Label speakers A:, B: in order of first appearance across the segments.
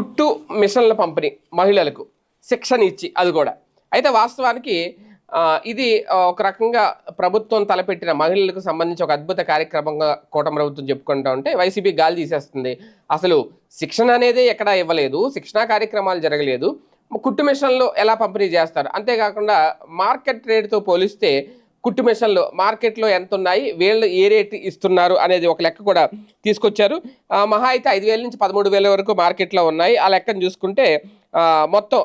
A: కుట్టు మిషన్ల పంపిణీ మహిళలకు శిక్షణ ఇచ్చి అది కూడా. అయితే వాస్తవానికి ఇది ఒక రకంగా ప్రభుత్వం తలపెట్టిన మహిళలకు సంబంధించి ఒక అద్భుత కార్యక్రమంగా కూటమి ప్రభుత్వం చెప్పుకుంటా ఉంటే వైసీపీ గాలి తీసేస్తుంది. అసలు శిక్షణ అనేది ఎక్కడా ఇవ్వలేదు శిక్షణా కార్యక్రమాలు జరగలేదు. కుట్టు మిషన్లు ఎలా పంపిణీ చేస్తారు? అంతేకాకుండా మార్కెట్ రేటుతో పోలిస్తే కుట్టు మిషన్లు మార్కెట్లో ఎంత ఉన్నాయి వీళ్ళు ఏ రేట్ ఇస్తున్నారు? అనేది ఒక లెక్క కూడా తీసుకొచ్చారు. మహా అయితే ఐదు వేల నుంచి పదమూడు వేల వరకు మార్కెట్లో ఉన్నాయి. ఆ లెక్కను చూసుకుంటే మొత్తం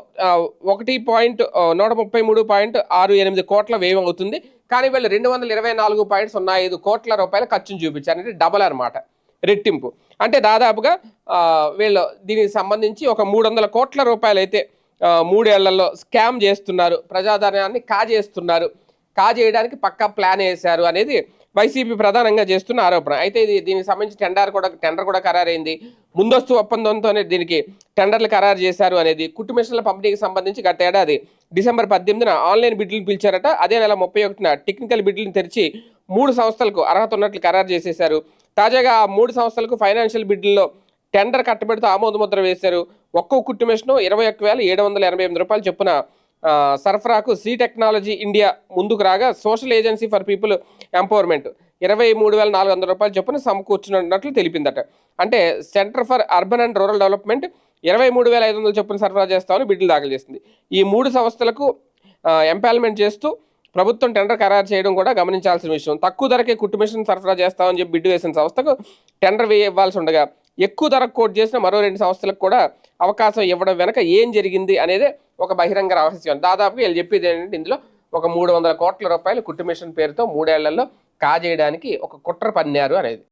A: ఒకటి పాయింట్ నూట ముప్పై మూడు పాయింట్ ఆరు ఎనిమిది కోట్ల వ్యయం అవుతుంది. కానీ వీళ్ళు రెండు వందల ఇరవై నాలుగు పాయింట్ సున్నా ఐదు కోట్ల రూపాయల ఖర్చును చూపించారు. అంటే డబల్ అనమాట రెట్టింపు. అంటే దాదాపుగా వీళ్ళు దీనికి సంబంధించి ఒక మూడు వందల కోట్ల రూపాయలు అయితే మూడేళ్ళలో స్కామ్ చేస్తున్నారు. ప్రజాధనాన్ని కాజేస్తున్నారు. కాజేయడానికి పక్కా ప్లాన్ వేశారు అనేది వైసీపీ ప్రధానంగా చేస్తున్న ఆరోపణ. అయితే ఇది దీనికి సంబంధించి టెండర్ కూడా టెండర్ కూడా ఖరారైంది. ముందస్తు ఒప్పందంతోనే దీనికి టెండర్లు ఖరారు చేశారు అనేది కుట్టు మిషన్ల పంపిణీకి సంబంధించి గత ఏడాది డిసెంబర్ పద్దెనిమిదిన ఆన్లైన్ బిడ్లను పిలిచారట. అదే నెల ముప్పై ఒకటిన టెక్నికల్ బిడ్లను తెరిచి మూడు సంస్థలకు అర్హత ఉన్నట్లు ఖరారు చేసేశారు. తాజాగా ఆ మూడు సంస్థలకు ఫైనాన్షియల్ బిడ్లలో టెండర్ కట్టబెడుతూ ఆమోదముద్ర వేశారు. ఒక్కో కుట్టు మిషన్ ఇరవై ఒక్క వేల ఏడు వందల ఎనభై ఎనిమిది రూపాయలు చొప్పున సరఫరాకు సి టెక్నాలజీ ఇండియా ముందుకు రాగా social agency for people empowerment ఇరవై మూడు వేల నాలుగు వందల రూపాయలు చొప్పున సమకూర్చున్నట్లు తెలిపిందట. అంటే centre for urban and rural development ఇరవై మూడు వేల ఐదు వందల చొప్పున సరఫరా చేస్తామని బిడ్డలు దాఖలు చేసింది. ఈ మూడు సంస్థలకు ఎంపాల్మెంట్ చేస్తూ ప్రభుత్వం టెండర్ ఖరారు చేయడం కూడా గమనించాల్సిన విషయం. తక్కువ ధరకే కుట్టు మిషన్ సరఫరా చేస్తామని చెప్పి బిడ్డు వేసిన సంస్థకు టెండర్ వేయ ఇవ్వాల్సి ఉండగా ఎక్కువ ధరకు కోట్ చేసిన మరో రెండు సంస్థలకు కూడా అవకాశం ఇవ్వడం వెనక ఏం జరిగింది అనేది ఒక బహిరంగ రహస్యం. దాదాపుగా వీళ్ళు చెప్పేది ఏంటంటే ఇందులో ఒక మూడు వందల కోట్ల రూపాయలు కుట్టు మిషన్ పేరుతో మూడేళ్ళలో కాజేయడానికి ఒక కుట్ర పన్నారు అనేది.